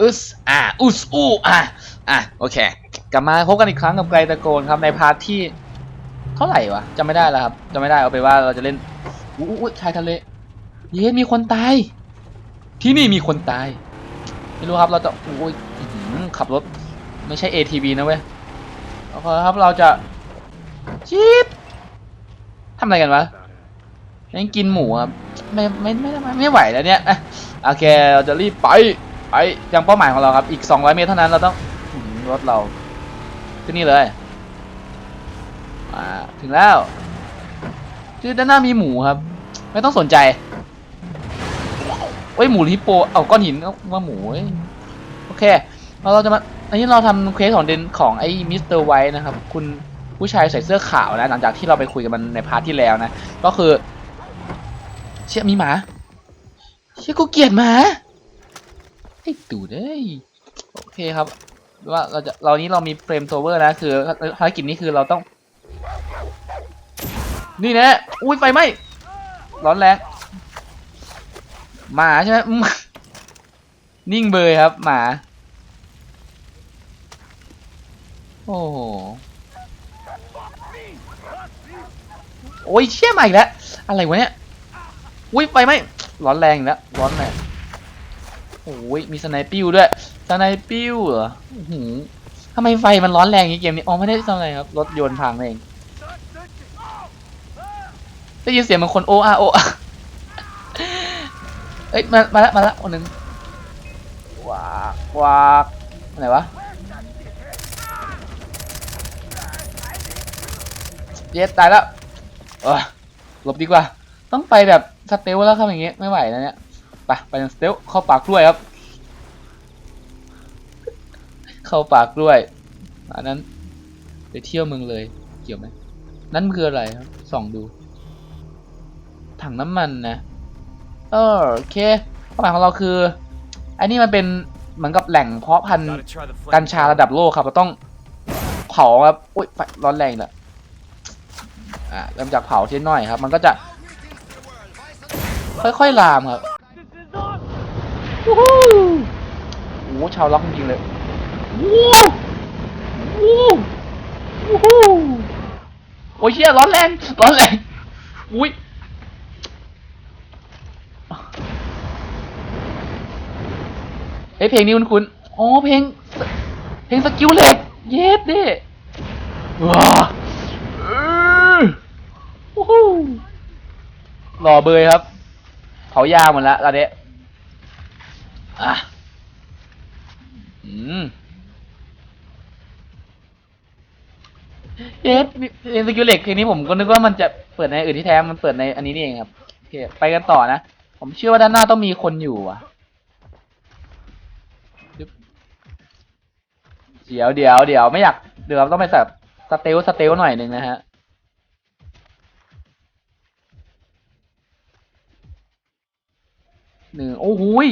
อึสอ่าอุสอูอะอะโอเค กลับมาพบกันอีกครั้งกับไกลตะโกนครับในพาร์ทที่ เท่าไหร่วะจำไม่ได้แล้วครับจำไม่ได้เอาไปว่าเราจะเล่นอู้ชายทะเลเย้มีคนตาย ที่นี่มีคนตาย ไม่รู้ครับเราจะอู้ยขับรถ ไม่ใช่ ATV นะเว้ยเอาละครับเราจะจี๊ดทำอะไรกันวะยังกินหมูครับไม่ไม่ไม่ไม่ไม่ไหวแล้วเนี่ยโอเคเราจะรีบไป ไปยังเป้าหมายของเราครับ อีก 200 เมตรเท่านั้นเราต้องหือรถเราที่นี่เลยมาถึงแล้วคือด้านหน้ามีหมูครับ ไม่ต้องสนใจเอ้ยหมูหรือฮิปโปเอาก้อนหินก็ว่าหมูเอ้ยโอเคเราเราจะมาอันนี้เราทำเควสของเดนของไอ้มิสเตอร์ไวท์นะครับ คุณผู้ชายใส่เสื้อขาวนะ หลังจากที่เราไปคุยกับมันในพาร์ทที่แล้วนะ ก็คือ เชี่ยมีหมา เชี่ยกูเกลียดหมา อ้ตู่เด้ยโอเคครับว่าเราจะเรานี้เรามีเฟรมโซเวอร์นะคือภารกิจนี้คือเราต้อง นี่นะอุ้ยไฟไหมร้อนแรงหมาใช่ไหมนิ่งเบยครับ หมา โอ้โหโอ้ยเชี่ยมาอีกแล้ว อะไรวะเนี่ยอุ้ยไฟไหมร้อนแรงแล้วร้อนแรง โอ้ยมีสไนปิ้วด้วยสไนปิ้วเหรอหือทำไมไฟมันร้อนแรงอย่างนี้เกมนี้อ๋อไม่ได้ทำอะไรครับรถยนต์พังเองได้ยินเสียงเหมันคนโออาโออาเอ้ยมามาแล้วมาแล้วคนหนึ่งวากวากอันไหนวะเย็ดตายแล้วเออหลบดีกว่า ต้องไปแบบสเตลแล้วครับอย่างเงี้ยไม่ไหวแล้วเนี่ย ไปไปทางสเตลเข้าปากกล้วยครับ เข้าปากกล้วย อันนั้นไปเที่ยวเมืองเลยเกี่ยวไหมนั่นคืออะไรครับส่องดู ถังน้ำมันนะเออโอเคเป้าหมายของเราคืออันนี้มันเป็นเหมือนกับแหล่งเพาะพันธุ์กัญชาระดับโลกครับเราต้องเผาครับอุ้ยไฟร้อนแรงเลยอ่าเริ่มจากเผาทีละหน่อยครับ มันก็จะ ค่อยๆลามครับ วู้ฮู้โอ้โหชาวล็อกจริงๆเลยวู้วู้วู้ฮู้โอ้ยเชี่ยร้อนแรงร้อนแรงอุ้ยเอ้ยเพลงนี้คุณคุณอ๋อเพลง เพลงสกิลเล็กเย็ดดิว้าเออวู้ฮู้หล่อเบยครับเผายาหมดแล้วตอนนี้ อะอืมเย็ดมีเพลงสกิลเล็กเพลงนี้ผมก็นึกว่ามันจะเปิดในอื่นที่แท้ มันเปิดในอันนี้นี่เองครับโอเคไปกันต่อนะ ผมเชื่อว่าด้านหน้าต้องมีคนอยู่อะเดี๋ยวเดี๋ยวเดี๋ยวไม่อยากเดี๋ยวเราต้องไปแบบสเตลสเตลหน่อยหนึ่งนะฮะหนึ่งโอ้โหย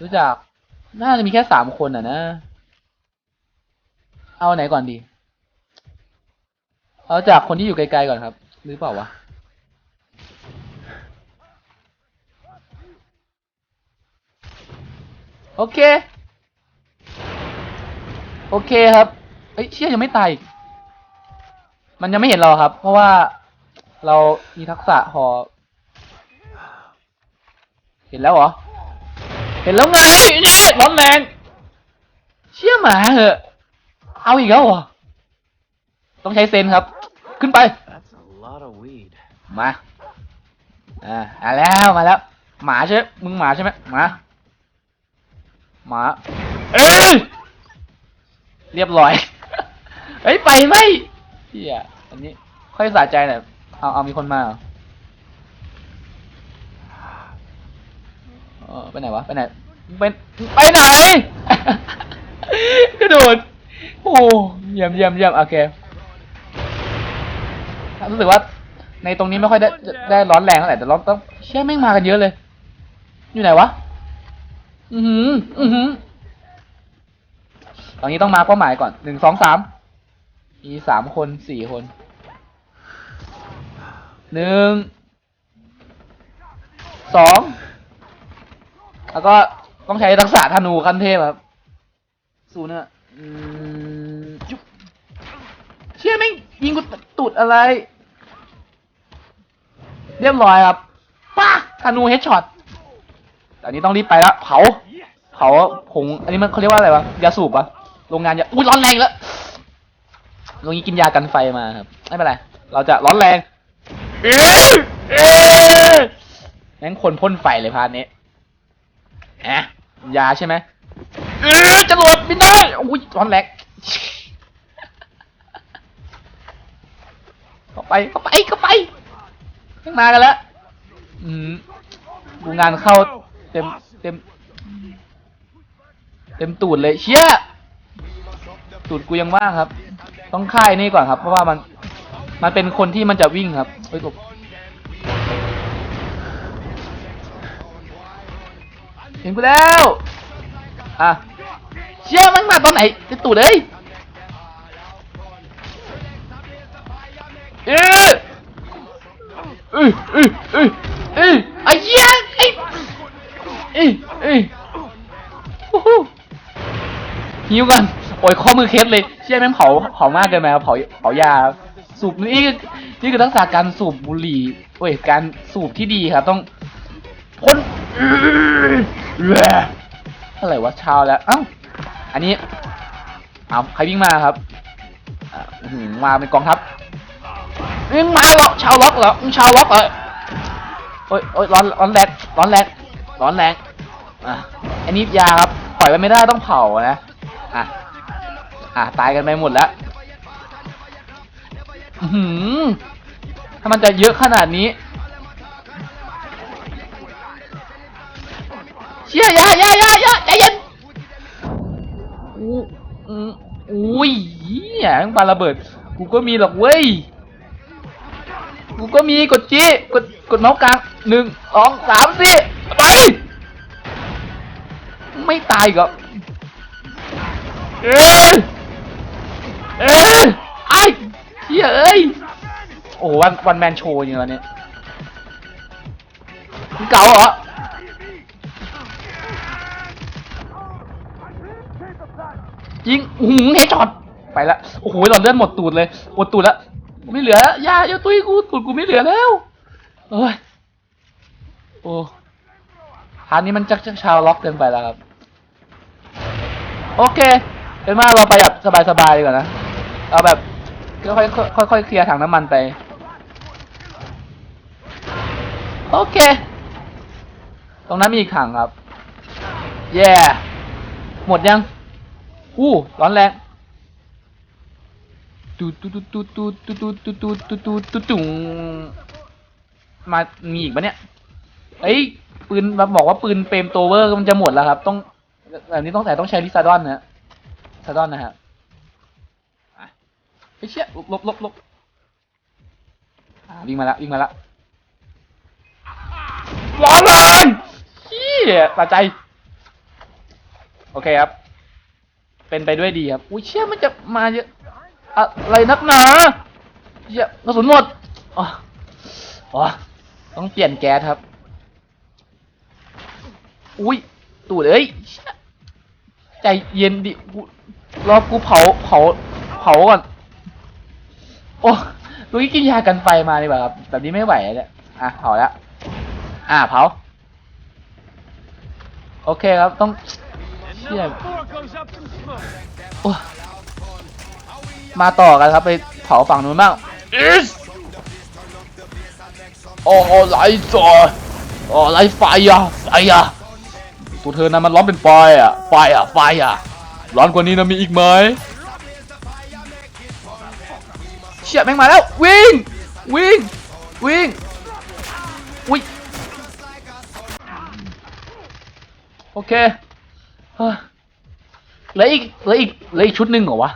รู้จัก น่าจะมีแค่สามคนอะนะ เอาไหนก่อนดี เอาจากคนที่อยู่ไกลๆก่อนครับ หรือเปล่าวะ โอเค โอเคครับ เอ้ยเชี่ยยังไม่ตายอีก มันยังไม่เห็นเราครับ เพราะว่าเรามีทักษะพอเห็นแล้วเหรอ ห็นแล้วไงนี่ร้อนแรงเชี่ยหมาเหอะเอาอีกแล้วเหรอต้องใช้เซนครับ ขึ้นไป That's a lot of weed. มาอ่ามาแล้วมาแล้ว หมาใช่ไหมมึงหมาใช่ไหมหมาหมาเอ้ยเรียบร้อยเฮ้ยไปไหมเฮียอันนี้ค่อยสะใจหน่อยเอาเอามีคนมาเหรอเออ ไปไหนวะ ไปไหน ไปไปไหน กระโดด โอ้เยี่ยมเยี่ยมเยี่ยมโอเครู้สึกว่า ในตรงนี้ไม่ค่อยได้ได้ร้อนแรงเท่าไหร่แต่เราต้องเชื่อแม่งมากันเยอะเลย อยู่ไหนวะ อือหือ อือหือตอนนี้ต้องมาเป้าหมายก่อนหนึ่งสองสามมีสามคนสี่คนหนึ่งสอง แล้วก็ต้องใช้ทักษะธนูขั้นเทพครับ สู้เนอะอืมจุ๊บเชี่ยแม่ยิงกูตูดอะไร เรียบร้อยครับป้าธนูเฮดช็อตแต่อันนี้ต้องรีบไปแล้วเผา เผาผง อันนี้มันเขาเรียกว่าอะไรวะ ยาสูบปะโรงงานยา อุ้ยร้อนแรงแล้วตรงนี้กินยากันไฟมาครับ ไม่เป็นไร เราจะร้อนแรงแม่งคนพ่นไฟเลยพาร์ทนี้ แอะยาใช่ไหมเอ๊ะจะโหลดไม่ได้อุ้ยร้อนแรงเข้าไปเข้าไปเข้าไปข้างมากันแล้วอืมดูงานเข้าเต็มเต็ม เต็มตูดเลยเชี่ยตูดกูยังว่างครับ ต้องค่ายนี่ก่อนครับ เพราะว่ามัน มันเป็นคนที่มันจะวิ่งครับเฮ้ย ห็นกูแล้ว อะ เชี่ยมันมาตอนไหนจะตูดเลยเอ๊ะเอ้ยเอ้ยเอ้ยเอ้ยไอ้เหี้ยไอ้เอ้ยเอ้ยโอ้โหหิวก่อนโอ้ยข้อมือเคสเลย เชี่ยแม่งเผาเผามากเกินไปเผาเผายาสูบนี่นี่คือทักษะการสูบบุหรี่เว้ยการสูบที่ดีครับต้องพ่น อะไรวะเช้าแล้วเอ้าอันนี้เอาใครวิ่งมาครับมาเป็นกองทัพวิ่งมาเหรอชาวล็อกเหรอมึงชาวล็อกเหรอโอ้ยโอ้ยร้อนร้อนแรงร้อนแรงร้อนแรงอะอันนี้ยาครับปล่อยไปไม่ได้ต้องเผานะอะอะตายกันไปหมดแล้วอือหือถ้ามันจะเยอะขนาดนี้ เชี่ยอยาอยาอยาอยาใจเย็นอู้อืมอุ้ยเหี้ยปาระเบิด กูก็มีหรอกเว้ย กูก็มีกดจีกดกดเมาส์กลางหนึ่งสองสามสี่ไป ไม่ตายอีก็เอ้ยเอ้ยไอ้เหี้ยเอ้ย โอ้วันวันแมนโชว์อย่างเงี้ยมึงเก่าเหรอ ยิงหูเฮดช็อตไปละโอ้โหหลอดเลือดหมดตูดเลยหมดตูดแล้วไม่เหลือแล้วยาอย่าตุ้ยกูตูดกูไม่เหลือแล้วเอ้ยโอ้พาร์ทนี้มันจักจักชาวล็อกเกินไปแล้วครับ โอเค เป็นว่าเราไปแบบสบายๆดีกว่านะ เอาแบบค่อยๆค่อยๆเคลียร์ถังน้ำมันไป โอเค ตรงนั้นมีอีกถังครับ แย่หมดยัง อู้ร้อนแรงตูตูตูตูตูตูตูตูตูตูตูตูตูมามีอีกปะเนี่ยเอ้ยปืนมาบอกว่าปืนเปรมโตเวอร์มันจะหมดแล้วครับ ต้องแบบนี้ต้องใส่ต้องใช้ลิซาดอนนะซาดอนนะครับไอ้เชี่ยลบลบลบลบอาวิ่งมาละวิ่งมาละร้อนแรงเฮียตาใจ โอเคครับ เป็นไปด้วยดีครับ อุ้ยเชี่ยมันจะมาเยอะอะไรนักหนาเชี่ยกระสุนหมดอ๋อต้องเปลี่ยนแก๊สครับ อุ้ยตูดเอ้ยใจเย็นดิรอกูเผาเผาเผาก่อน โอ้ลุยกินยากันไฟมาดีกว่าครับ แบบนี้ไม่ไหวแล้วเนี่ยอะเผาแล้ว อะเผา โอเคครับต้อง เชี่ย Floor goes up in smoke. โอ้ยมาต่อกันครับไปเผาฝั่งนู้นบ้าง Is โอ้โหไลท์จอโอ้ไลท์ไฟอะไฟอะตัวเธอนั้นมันร้อนเป็นไฟอะไฟอะไฟอะร้อนกว่านี้นะมีอีกไหมเชี่ยแม่งมาแล้ววิ่งวิ่งวิ่งอุ้ยโอเค เฮ้ยเหลืออีกเหลืออีกเหลืออีกชุดหนึ่งเหรอวะ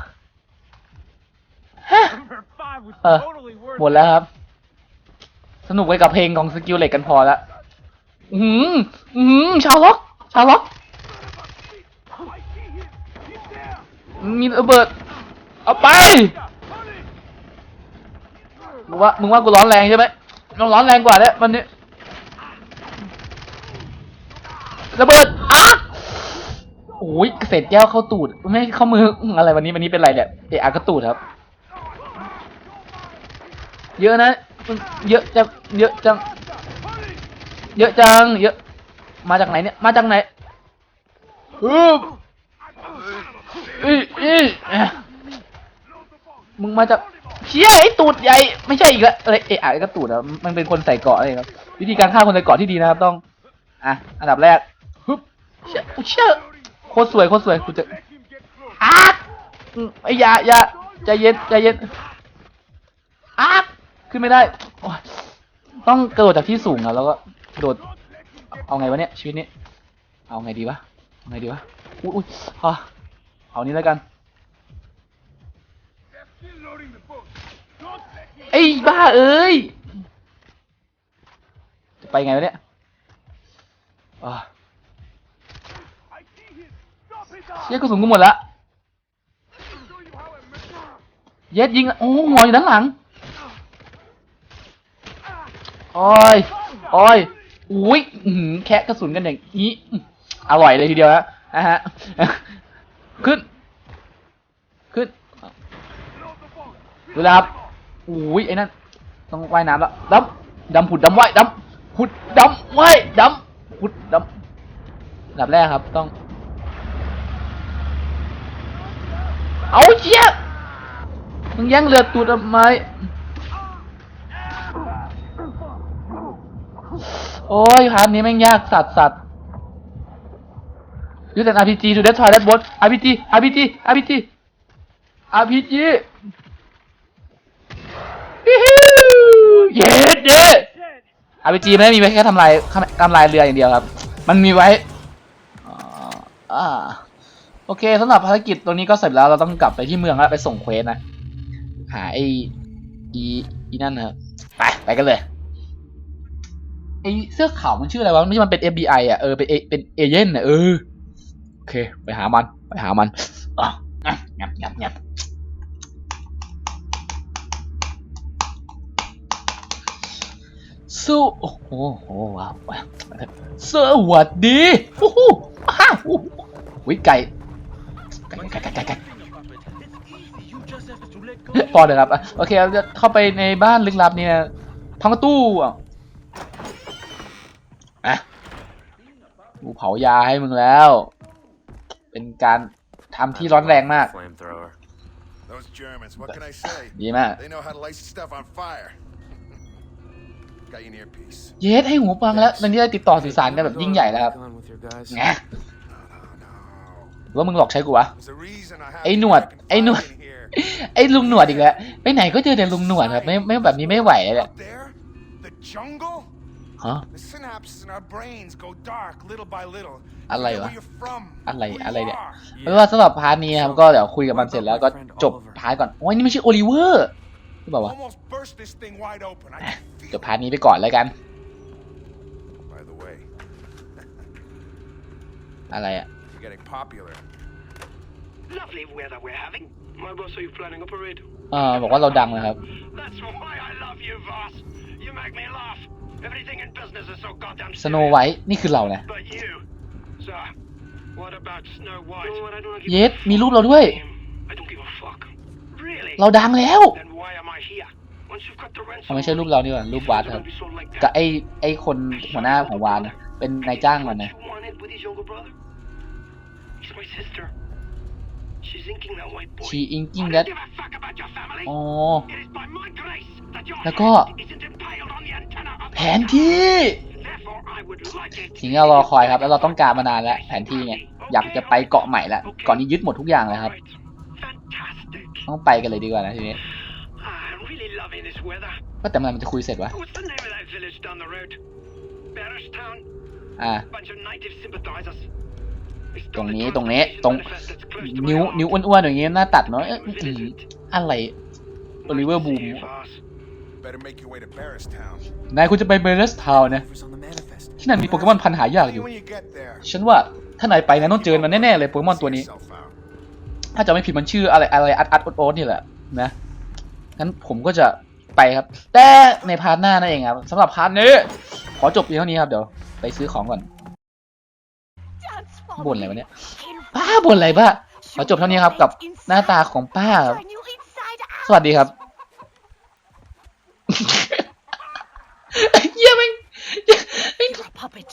ฮะหมดแล้วครับ สนุกไปกับเพลงของสกิลเล็กกันพอละอือหืออือหือชาวล็อก ชาวล็อก มีระเบิด เอาไปมึงว่ามึงว่ากูร้อนแรงใช่ไหมมึงร้อนแรงกว่าเนี่ยวันนี้ระเบิด โอ้ยเศษแก้วเข้าตูด ไม่เข้ามืออื้ออะไรวันนี้วันนี้เป็นไรเนี่ยเอะอะก็ตูดครับ เยอะนะเยอะจังเยอะจัง เยอะจัง เยอะ มาจากไหนเนี่ย มาจากไหนฮึบอีอีเอ๊ะมึงมาจากเชี่ยไอ้ตูดใหญ่ไม่ใช่อีกแล้วเอ้ยเอะอะก็ตูดอะมันเป็นคนใส่เกราะอะไรครับ วิธีการฆ่าคนใส่เกราะที่ดีนะครับต้อง อะ อันดับแรกฮึบเชี่ยเชี่ย โคตรสวยโคตรสวยกูจะอาร์ตไอ้ยาอยาใจเย็นใจเย็นอาร์ตขึ้นไม่ได้ต้องกระโดดจากที่สูงอะแล้วก็โดด เอาไงวะเนี่ยชีวิตนี้ เอาไงดีวะเอาไงดีวะอุ้ยอุ้ยอะเอานี้แล้วกันไอ้บ้าเอ้ยจะไปไงวะเนี่ยอะ เชี่ยกระสุนกูหมดละเย็ดยิงอะโอ้หัวอยู่ด้านหลังโอ้ยโอ้ยอุ้ยแคะกระสุนกันอย่างนี้ อร่อยเลยทีเดียวนะนะฮะ ขึ้น ขึ้น ดูนะครับอุ้ยไอ้นั่น ต้องว่ายน้ำแล้วดำดำผุดดำว่ายดำผุดดำว่ายดำผุดดำดับแรกครับ ต้อง เอาเชี่ยมึงแย่งเรือตูดทำไมโอ้ยพาร์ทนี้แม่งยากสัตว์สัตว์ยูเซน RPG to destroy that boat RPG RPG RPG RPG ฮิฮิเย็ดเย้ RPG ไม่ได้มีไว้แค่ทำลายทำลายเรืออย่างเดียวครับ มันมีไว้อ่า โอเคสำหรับภารกิจตัวนี้ก็เสร็จแล้วเราต้องกลับไปที่เมืองแล้วไปส่งเควสนะ หาไอ้อีอีนั่นนะครับไปไปกันเลยไอเสื้อขาวมันชื่ออะไรวะไม่ใช่มันเป็น FBI อะเออเป็นเอเป็นเอเย่นอะเออโอเค ไปหามัน ไปหามันอะอะงับงับงับสู้โอ้โหว้าวว้าวสวัสดีโอ้โหอ้าวโอ้หวิไก่ พอเลยครับอะโอเคเราจะเข้าไปในบ้านลึกลับเนี่ยพังประตูอะอะกูเผายาให้มึงแล้ว เป็นการทำที่ร้อนแรงมาก Flamethrower. Those Germans, what can I say? ดีมาก They know how to light stuff on fire. Got you an earpiece. เยสให้หูฟังแล้วตอนนี้ได้ติดต่อสื่อสารกันแบบยิ่งใหญ่แล้วครับ Gone with your guys. ไง No, no, no. หรือ ว่ามึงหลอกใช้กูวะ There's a reason I have ไอ้ you หนวด fucking ไอ้หนวด fighting here. ไอ้ลุงหนวดอีกแล้วไปไหนก็เจอแต่ลุงหนวดครับไม่ไม่แบบนี้ไม่ไหวเลย Up there? The jungle? ฮะ The synapses in our brains go dark little by little. You อะไร forget วะ where you're from, อะไร who you อะไรเนี่ย are. ไม่ว่าสำหรับพาร์ทนี้นะครับก็เดี๋ยวคุยกับมันเสร็จแล้วก็จบพาร์ทก่อนโอ้ยนี่ไม่ใช่โอลิเวอร์หรือเปล่าวะ Almost burst this thing wide open. I can จ feel บพาร์ทนี้ไปก่อนแล้วกัน it. By the way, อะไรอะ you're getting popular. Lovely weather we're having. My boss, are you planning a parade? เออบอกว่าเราดังนะครับ That's why I love you, Voss. You make me laugh. Everything in business is so goddamn สโนไวท์นี่คือเรานะ But you, sir, what about Snow White? You know what, I don't give เย a สมีรูปเราด้วย I don't give a fuck. Really? เราดังแล้ว Then why am I here? Once you've got the ransom มันไม่ใช่รูปเรานี่หว่ารูปวาดครับ It's gonna be sold like กับ that. ไอ้ไอ้คนหัวหน้าของวานนะเป็นนายจ้างมันนะ What you wanted with his younger brother? He's my sister. She's inking that white boy. She inking I that- don't give a fuck about your family. อ๋อ It is by my grace that your แล้วก็ head isn't impaled on the antenna of แผนที่ Therefore, I would like it. สิ่งที่เรารอคอยครับ แล้วเราต้องการมานานแล้ว แผนที่เนี่ย อยากจะไปเกาะใหม่แล้วเก่อนนี้ยึดหมดทุกอย่างเลยครับ Right. Fantastic. ต้องไปกันเลยดีกว่านะทีนี้ Ah, I'm really loving this weather. ก็แต่เมื่อไหร่มันจะคุยเสร็จวะ What's the name of that village down the road? Barristown? อ่า ตรง a นี้ตรงนี้ conservation ตรง manifest that's close to my นิ้ว heart. นิ้วอ้วนๆอย่างงี้หน้าตัดเนาะเอ๊ะ Don't อื้อ visit หือ it. อะไร Oliver Nice to see Boom. you, Voss. Better make your way to Barristown. นายคุณจะไปเบลสทาวน์นะ Whoever's on the manifest. ที่นั่นมีโปเกมอนพันธุ์หายากอยู่ when you get there. ฉันว่าถ้านายไปนายต้องเจอมันแน่ๆเลยโปเกมอนตัวนี้ See yourself out. ถ้าจะไม่ผิดมันชื่ออะไรอะไรอัดอัดโอ๊ตนี่แหละนะงั้นผมก็จะไปครับ แต่ในพาร์ทหน้านั่นเองครับสำหรับพาร์ทนี้ ขอจบเพียงเท่านี้ครับเดี๋ยวไปซื้อของก่อน That's บ่นอะไรวะเนี่ยป้าบ่นอะไรป้าขอจบเท่านี้ครับกับหน้าตาของป้า สวัสดีครับเยี่ยมไม่